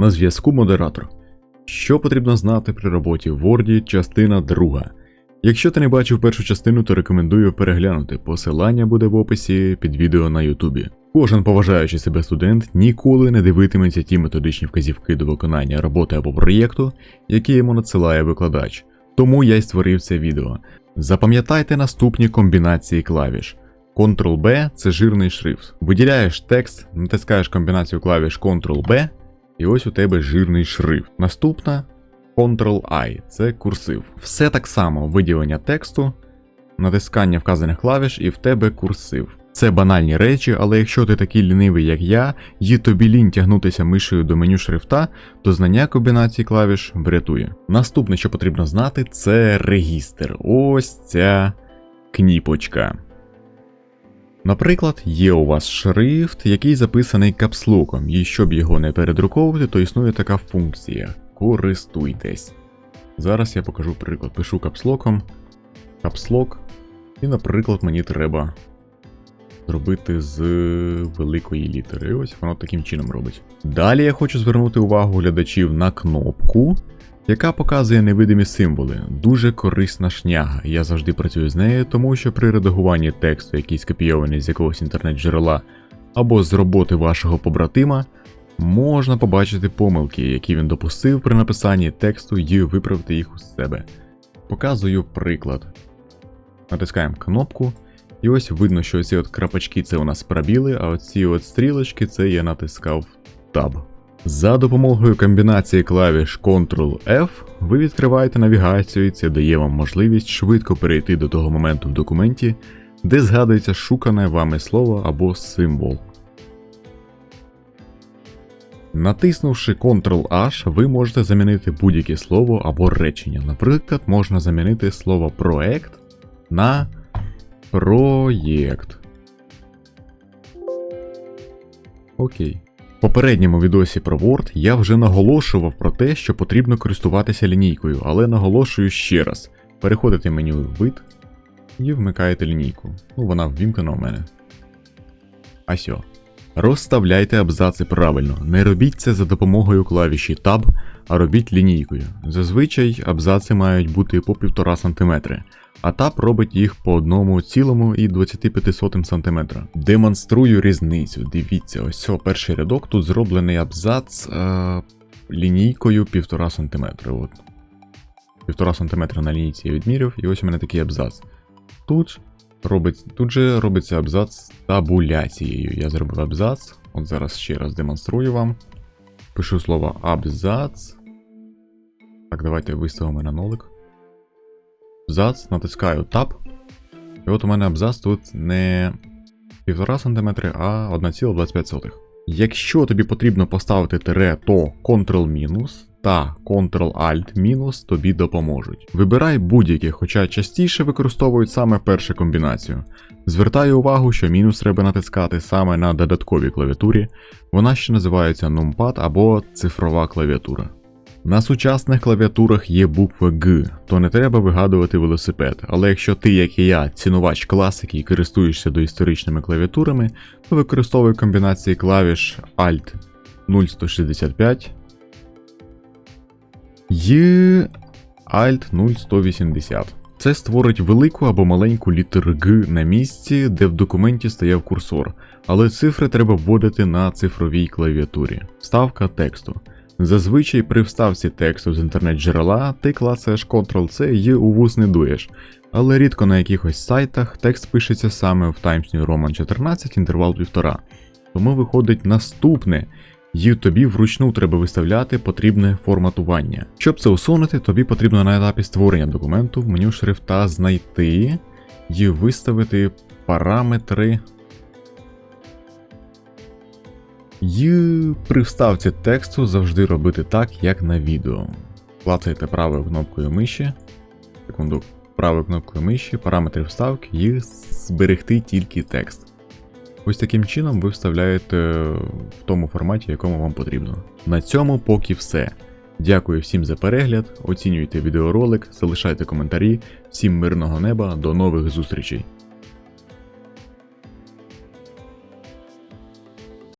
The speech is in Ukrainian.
На зв'язку модератор. Що потрібно знати при роботі в Word, частина друга. Якщо ти не бачив першу частину, то рекомендую переглянути. Посилання буде в описі під відео на Ютубі. Кожен поважаючий себе студент ніколи не дивитиметься ті методичні вказівки до виконання роботи або проєкту, які йому надсилає викладач. Тому я й створив це відео. Запам'ятайте наступні комбінації клавіш. Ctrl-B це жирний шрифт. Виділяєш текст, натискаєш комбінацію клавіш Ctrl-B, і ось у тебе жирний шрифт. Наступна Ctrl-I це курсив. Все так само виділення тексту, натискання вказаних клавіш, і в тебе курсив. Це банальні речі, але якщо ти такий лінивий, як я, і тобі лінь тягнутися мишею до меню шрифта, то знання комбінації клавіш врятує. Наступне, що потрібно знати, це регістр. Ось ця кніпочка. Наприклад, є у вас шрифт, який записаний капслоком, і щоб його не передруковувати, то існує така функція. Користуйтесь. Зараз я покажу приклад. Пишу капслоком, капслок, і, наприклад, мені треба зробити з великої літери. Ось воно таким чином робить. Далі я хочу звернути увагу глядачів на кнопку, яка показує невидимі символи. Дуже корисна шняга. Я завжди працюю з нею, тому що при редагуванні тексту, який скопійований з якогось інтернет-джерела або з роботи вашого побратима, можна побачити помилки, які він допустив при написанні тексту і виправити їх у себе. Показую приклад. Натискаємо кнопку, і ось видно, що ці от крапочки це у нас пробіли, а оці от стрілочки це я натискав Tab. За допомогою комбінації клавіш Ctrl-F ви відкриваєте навігацію, і це дає вам можливість швидко перейти до того моменту в документі, де згадується шукане вами слово або символ. Натиснувши Ctrl-H, ви можете замінити будь-яке слово або речення. Наприклад, можна замінити слово проект на проєкт. Окей. Попередньому відосі про Word я вже наголошував про те, що потрібно користуватися лінійкою, але наголошую ще раз: переходите в меню вид і вмикаєте лінійку. Ну, вона ввімкнена у мене. А сьо. Розставляйте абзаци правильно. Не робіть це за допомогою клавіші Tab, а робіть лінійкою. Зазвичай абзаци мають бути по 1,5 см, а робить їх по 1,25 см. Демонструю різницю. Дивіться, ось цього перший рядок тут зроблений абзац е, лінійкою 1,5 см. От. 1,5 см на лінійці я відміряв, і ось у мене такий абзац. Тут робить, тут же робиться абзац табуляцією. Я зробив абзац. От зараз ще раз демонструю вам. Пишу слово абзац. Так, давайте виставимо на нолик. Абзац, натискаю Tab. І от у мене абзац тут не 1,5 см, а 1,25. Якщо тобі потрібно поставити тире, то Ctrl- та Ctrl-Alt- тобі допоможуть. Вибирай будь-які, хоча частіше використовують саме першу комбінацію. Звертаю увагу, що мінус треба натискати саме на додатковій клавіатурі, вона ще називається Numpad або цифрова клавіатура. На сучасних клавіатурах є буква Г, то не треба вигадувати велосипед, але якщо ти, як і я, цінувач класики і користуєшся доісторичними клавіатурами, то використовуй комбінації клавіш Alt 0165 і Alt 0180. Це створить велику або маленьку літеру Г на місці, де в документі стояв курсор, але цифри треба вводити на цифровій клавіатурі. Вставка тексту. Зазвичай при вставці тексту з інтернет-джерела ти клацаєш Ctrl-C і у вуз не але рідко на якихось сайтах текст пишеться саме в Times New Roman 14 інтервал 1,5. Тому виходить наступне, і тобі вручну треба виставляти потрібне форматування. Щоб це усунути, тобі потрібно на етапі створення документу в меню шрифта знайти і виставити параметри. І при вставці тексту завжди робити так, як на відео. Клацаєте правою кнопкою миші, секунду, правою кнопкою миші, параметри вставки і зберегти тільки текст. Ось таким чином ви вставляєте в тому форматі, якому вам потрібно. На цьому поки все. Дякую всім за перегляд, оцінюйте відеоролик, залишайте коментарі. Всім мирного неба, до нових зустрічей!